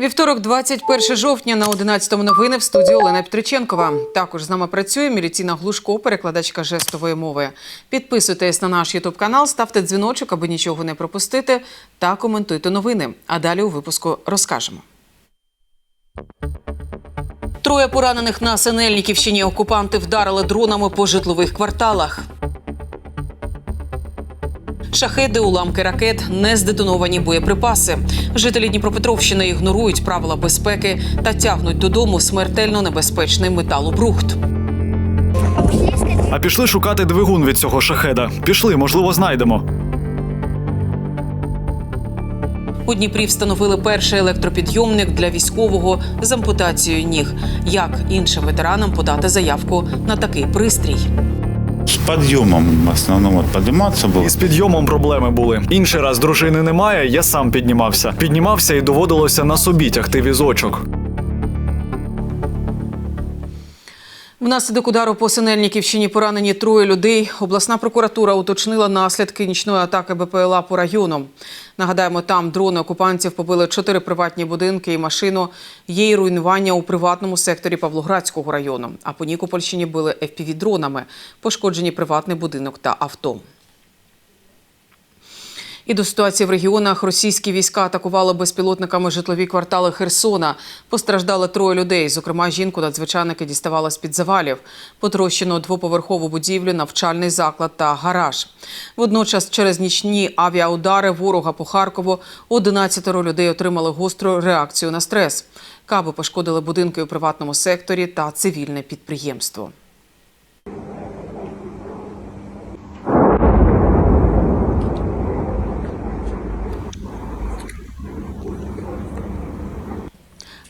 Вівторок, 21 жовтня на 11 новини в студії Олена Петриченкова. Також з нами працює Міліціна Глушко, перекладачка жестової мови. Підписуйтесь на наш Ютуб канал, ставте дзвіночок, аби нічого не пропустити, та коментуйте новини. А далі у випуску розкажемо. Троє поранених на Синельниківщині окупанти вдарили дронами по житлових кварталах. Шахеди, уламки ракет, не здетоновані боєприпаси. Жителі Дніпропетровщини ігнорують правила безпеки та тягнуть додому смертельно небезпечний металобрухт. А пішли шукати двигун від цього шахеда. Пішли, можливо, знайдемо. У Дніпрі встановили перший електропідйомник для військового з ампутацією ніг. Як іншим ветеранам подати заявку на такий пристрій? С підйомом в основному вот було. І з підйомом проблеми були. Інший раз дружини немає, я сам піднімався. Піднімався і доводилося на собі тягти візочок. Внаслідок удару по Синельниківщині поранені троє людей. Обласна прокуратура уточнила наслідки нічної атаки БПЛА по району. Нагадаємо, там дрони окупантів побили чотири приватні будинки і машину. Є й руйнування у приватному секторі Павлоградського району. А по Нікопольщині били FPV-дронами. Пошкоджені приватний будинок та авто. І до ситуації в регіонах російські війська атакували безпілотниками житлові квартали Херсона. Постраждали троє людей. Зокрема, жінку надзвичайники діставали з під завалів. Потрощено двоповерхову будівлю, навчальний заклад та гараж. Водночас, через нічні авіаудари ворога по Харкову 11 людей отримали гостру реакцію на стрес. Каби пошкодили будинки у приватному секторі та цивільне підприємство.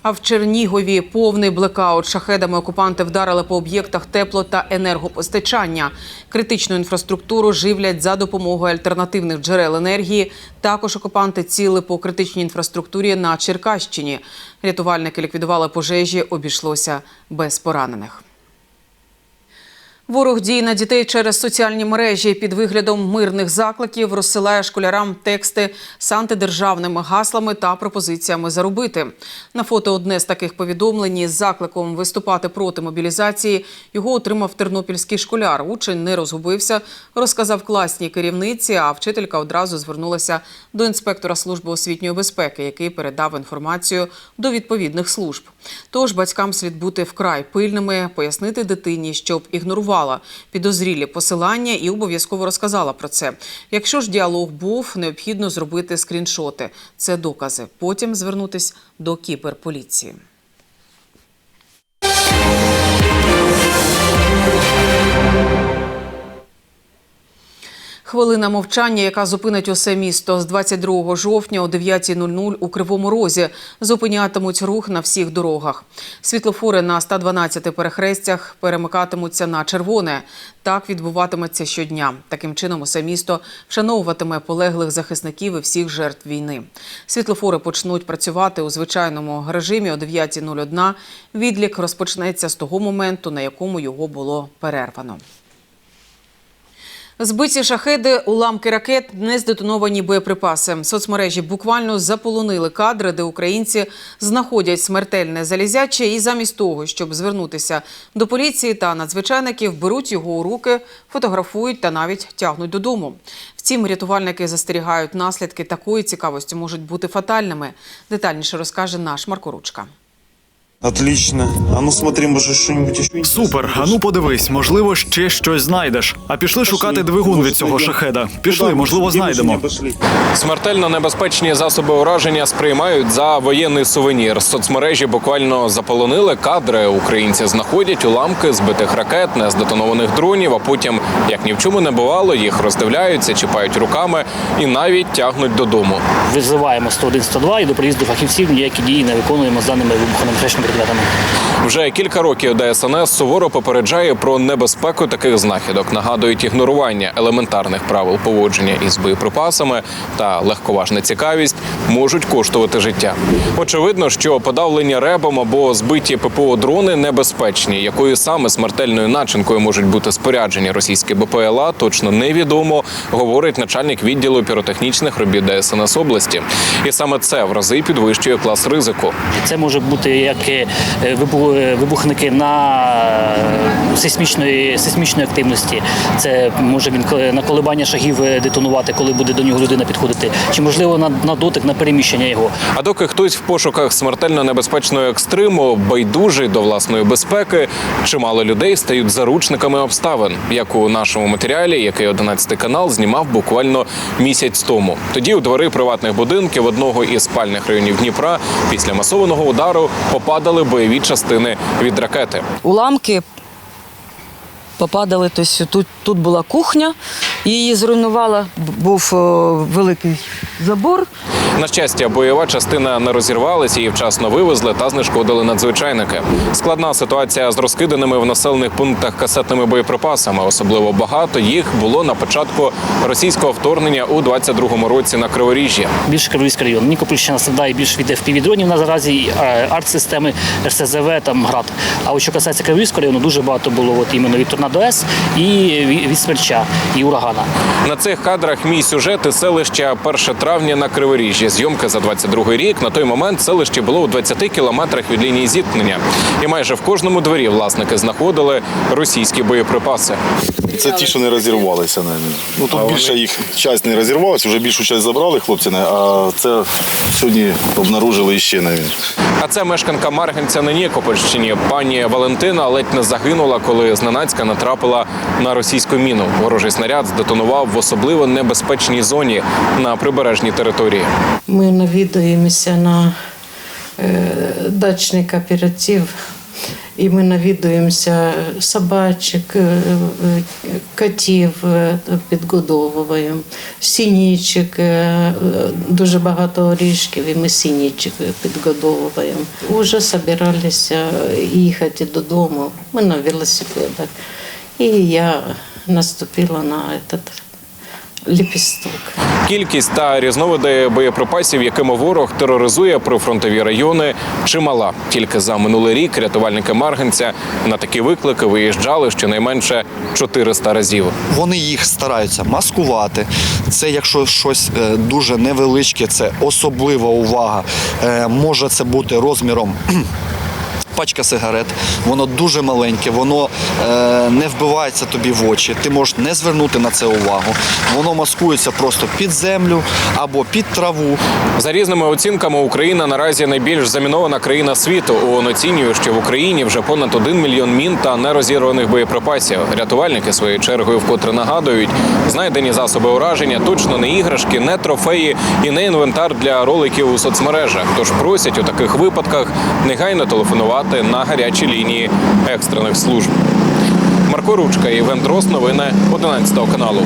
А в Чернігові повний блекаут. Шахедами окупанти вдарили по об'єктах тепло та енергопостачання. Критичну інфраструктуру живлять за допомогою альтернативних джерел енергії. Також окупанти ціли по критичній інфраструктурі на Черкащині. Рятувальники ліквідували пожежі, обійшлося без поранених. Ворог діє на дітей через соціальні мережі під виглядом мирних закликів розсилає школярам тексти з антидержавними гаслами та пропозиціями заробити. На фото одне з таких повідомлень із закликом виступати проти мобілізації його отримав тернопільський школяр. Учень не розгубився, розказав класній керівниці. А вчителька одразу звернулася до інспектора служби освітньої безпеки, який передав інформацію до відповідних служб. Тож батькам слід бути вкрай пильними, пояснити дитині, щоб ігнорувала підозрілі посилання і обов'язково розказала про це. Якщо ж діалог був, необхідно зробити скріншоти. Це докази. Потім звернутись до кіберполіції. Хвилина мовчання, яка зупинить усе місто з 22 жовтня о 9.00 у Кривому Розі. Зупинятимуть рух на всіх дорогах. Світлофори на 112 перехрестях перемикатимуться на червоне. Так відбуватиметься щодня. Таким чином, усе місто вшановуватиме полеглих захисників і всіх жертв війни. Світлофори почнуть працювати у звичайному режимі о 9.01. Відлік розпочнеться з того моменту, на якому його було перервано. Збиті шахеди, уламки ракет, нездетоновані боєприпаси. Соцмережі буквально заполонили кадри, де українці знаходять смертельне залізяче, і замість того, щоб звернутися до поліції та надзвичайників, беруть його у руки, фотографують та навіть тягнуть додому. Втім, рятувальники застерігають, наслідки такої цікавості можуть бути фатальними. Детальніше розкаже наш Марко Ручка. Отлично. А ну смотри, может что-нибудь еще Супер. А ну подивись, можливо, ще щось знайдеш. А пішли шукати двигун від цього шахеда. Пішли, можливо, знайдемо. Смертельно небезпечні засоби ураження сприймають за воєнний сувенір. Соцмережі буквально заполонили кадри. Українці знаходять уламки збитих ракет, нездетонованих дронів. А потім, як ні в чому не бувало, їх роздивляються, чіпають руками і навіть тягнуть додому. Визиваємо 101-102 і до приїзду фахівців ніякі дії не виконуємо з даними вибухонебезпечними предметами. Вже кілька років ДСНС суворо попереджає про небезпеку таких знахідок. Нагадують ігнорування елементарних правил поводження із боєприпасами та легковажна цікавість можуть коштувати життя. Очевидно, що подавлені ребом або збиті ППО дрони небезпечні. Якою саме смертельною начинкою можуть бути споряджені російські БПЛА, точно невідомо, говорить начальник відділу піротехнічних робіт ДСНС області. І саме це в рази підвищує клас ризику. Це може бути як е, е, вибухники на е, сейсмічної, сейсмічної активності. Це може він на коливання шагів детонувати, коли буде до нього людина підходити, чи можливо на, на дотик, на переміщення його. А доки хтось в пошуках смертельно небезпечного екстриму, байдужий до власної безпеки, чимало людей стають заручниками обставин, як у нашому матеріалі, який 11 канал знімав буквально місяць тому. Тоді у двори приватних будинків одного із спальних районів Дніпра після масованого удару попадали бойові частини від ракети. уламки попадали. тось. тут, тут була кухня, її зруйнувала, був великий забор. На щастя, бойова частина не розірвалася, її вчасно вивезли та знешкодили надзвичайники. Складна ситуація з розкиданими в населених пунктах касетними боєприпасами. Особливо багато їх було на початку російського вторгнення у 22-му році на Криворіжжі. Більш Кривійський район. Нікопольщина страдає більш від FPV-дронів на заразі, е, арт-системи, РСЗВ, там град. А от що касається Кривійського району, дуже багато було от іменно від торнадо С і від смерча і урагана. На цих кадрах мій сюжет із селища 1 травня на Криворіжжі. Зйомки за 22-й рік. На той момент селище було у 20 кілометрах від лінії зіткнення. І майже в кожному дворі власники знаходили російські боєприпаси. Це ті, що не розірвалися. навіть. Ну тут більше їх часть не розірвалася, вже більшу часть забрали хлопці, не- а це сьогодні обнаружили іще навіть. А це мешканка Марганця на Нікопольщині. Пані Валентина ледь не загинула, коли зненацька натрапила на російську міну. Ворожий снаряд здетонував в особливо небезпечній зоні на прибережній території. Ми навідуємося на е, дачний кооператив, і ми навідуємося собачок, е, е, котів е, підгодовуємо, сінічок, е, е, дуже багато орішків, і ми сінічок підгодовуємо. Уже збиралися їхати додому. Ми на велосипедах. І я наступила на этот лепесток. Кількість та різновиди боєприпасів, якими ворог тероризує прифронтові райони, чимала. Тільки за минулий рік рятувальники Марганця на такі виклики виїжджали щонайменше 400 разів. Вони їх стараються маскувати. Це якщо щось е, дуже невеличке, це особлива увага. Е, Може це бути розміром. Пачка сигарет, воно дуже маленьке, воно е, не вбивається тобі в очі. Ти можеш не звернути на це увагу. Воно маскується просто під землю або під траву. За різними оцінками, Україна наразі найбільш замінована країна світу. ООН оцінює, що в Україні вже понад 1 мільйон мін та нерозірваних боєприпасів. Рятувальники своєю чергою вкотре нагадують, знайдені засоби ураження точно не іграшки, не трофеї і не інвентар для роликів у соцмережах. Тож просять у таких випадках негайно телефонувати на гарячі лінії екстрених служб. Марко Ручка, Євген Дрос, новини 11 каналу.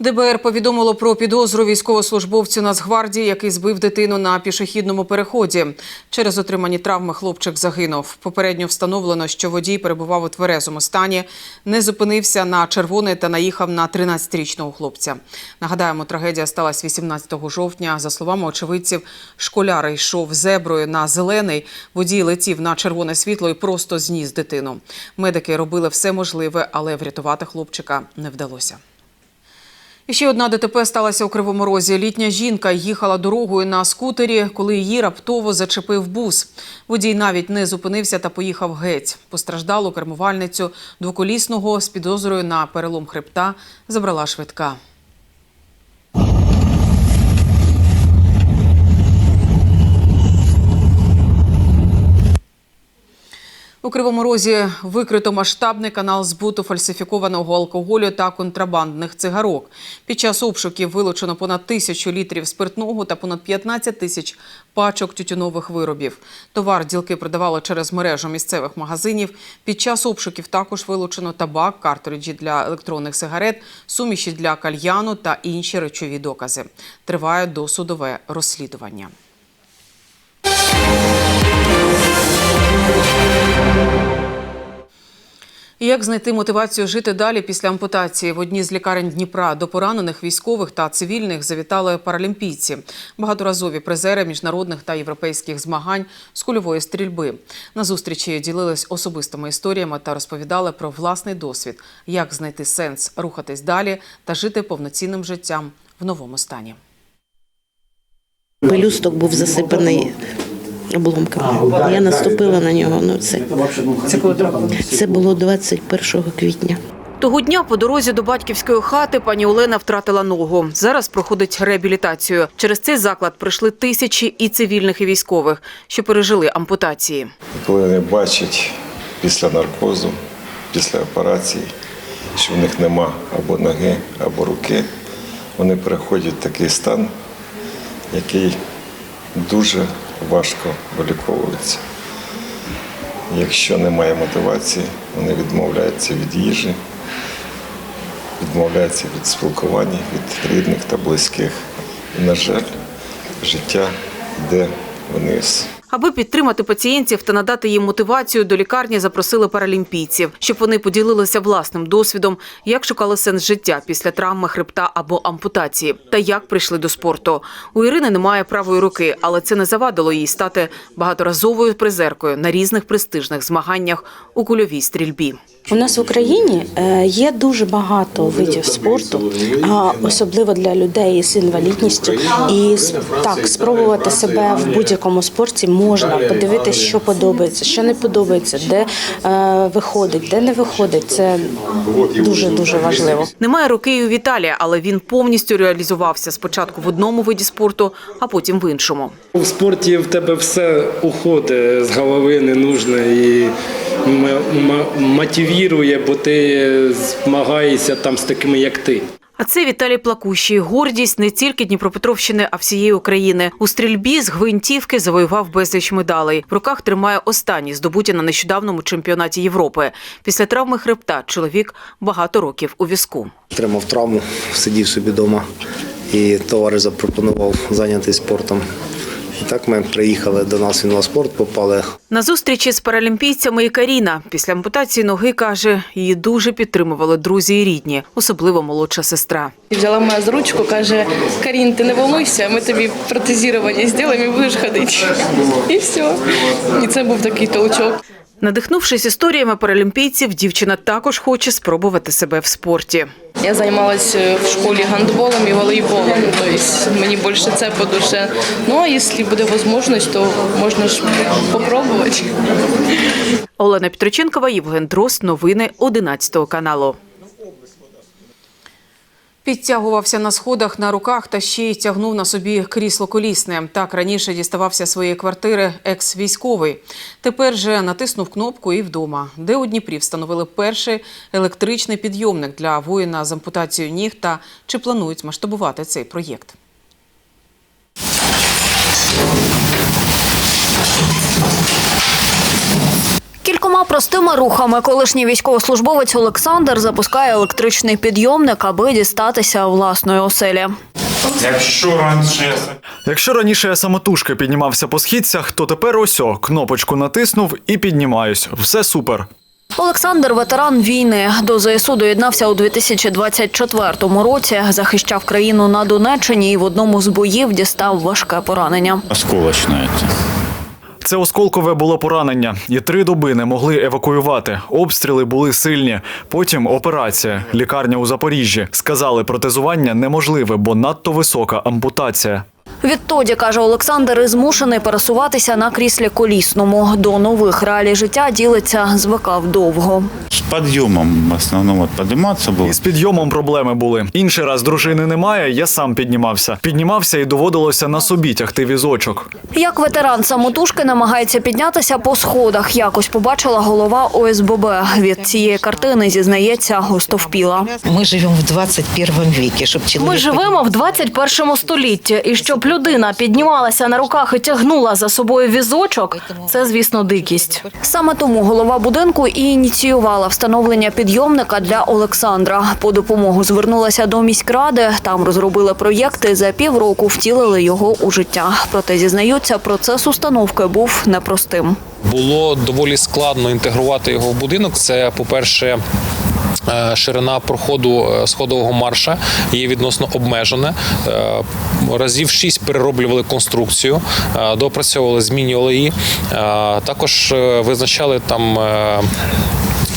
ДБР повідомило про підозру військовослужбовцю Нацгвардії, який збив дитину на пішохідному переході. Через отримані травми хлопчик загинув. Попередньо встановлено, що водій перебував у тверезому стані, не зупинився на червоне та наїхав на 13-річного хлопця. Нагадаємо, трагедія сталася 18 жовтня. За словами очевидців, школяр йшов зеброю на зелений. Водій летів на червоне світло і просто зніс дитину. Медики робили все можливе, але врятувати хлопчика не вдалося. Ще одна ДТП сталася у Кривому Розі. Літня жінка їхала дорогою на скутері, коли її раптово зачепив бус. Водій навіть не зупинився та поїхав геть. Постраждалу кермувальницю двоколісного з підозрою на перелом хребта забрала швидка. У Кривому Розі викрито масштабний канал збуту фальсифікованого алкоголю та контрабандних цигарок. Під час обшуків вилучено понад тисячу літрів спиртного та понад 15 тисяч пачок тютюнових виробів. Товар ділки продавали через мережу місцевих магазинів. Під час обшуків також вилучено табак, картриджі для електронних сигарет, суміші для кальяну та інші речові докази. Триває досудове розслідування. Як знайти мотивацію жити далі після ампутації? В одній з лікарень Дніпра до поранених військових та цивільних завітали паралімпійці, багаторазові призери міжнародних та європейських змагань з кульової стрільби. На зустрічі ділились особистими історіями та розповідали про власний досвід, як знайти сенс рухатись далі та жити повноцінним життям в новому стані. Пелюсток був засипаний обломками. Я наступила на нього. Ну це це було 21 квітня. Того дня по дорозі до батьківської хати пані Олена втратила ногу. Зараз проходить реабілітацію. Через цей заклад прийшли тисячі і цивільних, і військових, що пережили ампутації. коли вони бачать після наркозу, після операції, що в них нема або ноги, або руки, вони переходять в такий стан, який дуже важко виліковуються. Якщо немає мотивації, вони відмовляються від їжі, відмовляються від спілкування, від рідних та близьких. І, на жаль, життя йде вниз. Аби підтримати пацієнтів та надати їм мотивацію, до лікарні запросили паралімпійців, щоб вони поділилися власним досвідом, як шукали сенс життя після травми хребта або ампутації, та як прийшли до спорту. У Ірини немає правої руки, але це не завадило їй стати багаторазовою призеркою на різних престижних змаганнях у кульовій стрільбі. У нас в Україні е, є дуже багато видів спорту, особливо для людей з інвалідністю. І так спробувати себе в будь-якому спорті можна подивитися, що подобається, що не подобається, де е, виходить, де не виходить. Це дуже дуже важливо. Немає руки і у Віталія, але він повністю реалізувався спочатку в одному виді спорту, а потім в іншому. У спорті в тебе все уходить з голови, не нужно і мотивує, бо ти змагаєшся там з такими, як ти. А це Віталій Плакущий. Гордість не тільки Дніпропетровщини, а всієї України. У стрільбі з гвинтівки завоював безліч медалей. В руках тримає останні здобуті на нещодавному чемпіонаті Європи. Після травми хребта чоловік багато років у візку. Отримав травму, сидів собі вдома, і товариш запропонував зайнятися спортом. І так ми приїхали до нас в спорт, попали На зустрічі з паралімпійцями і Каріна. Після ампутації ноги каже, її дуже підтримували друзі і рідні, особливо молодша сестра. Взяла мене за ручку, каже: Карін, ти не волнуйся, ми тобі протезування зробимо і будеш ходити. І все. І це був такий толчок. Надихнувшись історіями паралімпійців, дівчина також хоче спробувати себе в спорті. Я займалася в школі гандболом і волейболом. Тобто мені більше це по душе. Ну а якщо буде можливість, то можна ж спробувати. Олена Петроченкова, Євген Дрос, Новини 11 каналу. Підтягувався на сходах на руках та ще й тягнув на собі крісло колісне. Так раніше діставався своєї квартири екс-військовий. Тепер же натиснув кнопку і вдома, де у Дніпрі встановили перший електричний підйомник для воїна з ампутацією ніг та чи планують масштабувати цей проєкт. Кількома простими рухами колишній військовослужбовець Олександр запускає електричний підйомник, аби дістатися власної оселі. Якщо раніше Якщо раніше я самотужки піднімався по східцях, то тепер ось о, кнопочку натиснув і піднімаюсь. Все супер. Олександр ветеран війни. До ЗСУ доєднався у 2024 році. Захищав країну на Донеччині і в одному з боїв дістав важке поранення. Осколочне. це. Це осколкове було поранення, і три доби не могли евакуювати. Обстріли були сильні. Потім операція, лікарня у Запоріжжі. Сказали, протезування неможливе, бо надто висока ампутація. Відтоді, каже Олександр, і змушений пересуватися на кріслі колісному. До нових реалій життя ділиться звикав довго. З підйомом в основному от підійматися було. І з підйомом проблеми були. Інший раз дружини немає, я сам піднімався. Піднімався і доводилося на собі тягти візочок. Як ветеран самотужки намагається піднятися по сходах, якось побачила голова ОСББ. Від цієї картини зізнається гостовпіла. Ми живемо в 21 віці, щоб Ми живемо в 21 столітті, і щоб людина піднімалася на руках і тягнула за собою візочок, це, звісно, дикість. Саме тому голова будинку і ініціювала встановлення підйомника для Олександра. По допомогу звернулася до міськради. Там розробили проєкти. За півроку втілили його у життя. Проте зізнаються, процес установки був непростим. Було доволі складно інтегрувати його в будинок. Це, по-перше, е, ширина проходу е, сходового марша є відносно обмежена. Е, Разів шість перероблювали конструкцію, е, допрацьовували, змінювали її. Е, Також е, визначали там.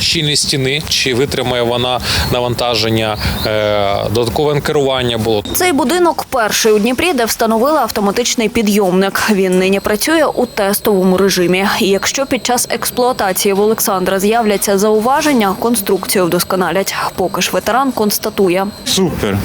Щільність стіни, чи витримає вона навантаження, е, додаткове керування було. Цей будинок перший у Дніпрі, де встановили автоматичний підйомник. Він нині працює у тестовому режимі. І якщо під час експлуатації в Олександра з'являться зауваження, конструкцію вдосконалять. Поки ж ветеран констатує. Супер.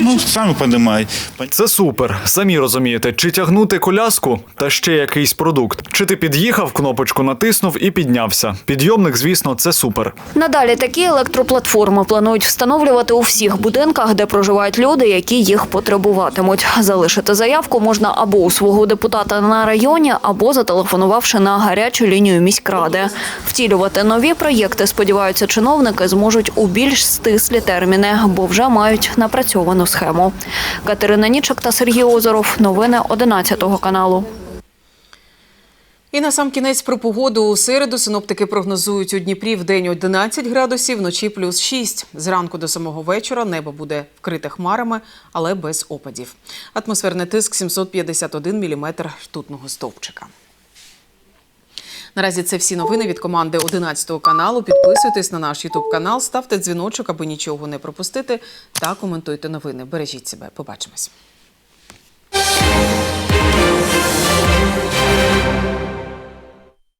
Ну, самі подимай. Це супер. Самі розумієте, чи тягнути коляску та ще якийсь продукт. Чи ти під'їхав, кнопочку натиснув і піднявся. Підйомник, звісно, це супер. Надалі такі електроплатформи планують встановлювати у всіх будинках, де проживають люди, які їх потребуватимуть. Залишити заявку можна або у свого депутата на районі, або зателефонувавши на гарячу лінію міськради. Втілювати нові проєкти, сподіваються, чиновники зможуть у більш стислі терміни, бо вже мають напрацьовану схему. Катерина Нічик та Сергій Озоров. Новини 11 каналу. І на сам кінець про погоду у середу синоптики прогнозують у Дніпрі в день 11 градусів, вночі плюс 6. Зранку до самого вечора небо буде вкрите хмарами, але без опадів. Атмосферний тиск 751 міліметр ртутного стовпчика. Наразі це всі новини від команди 11 каналу. Підписуйтесь на наш Ютуб канал, ставте дзвіночок, аби нічого не пропустити, та коментуйте новини. Бережіть себе. Побачимось.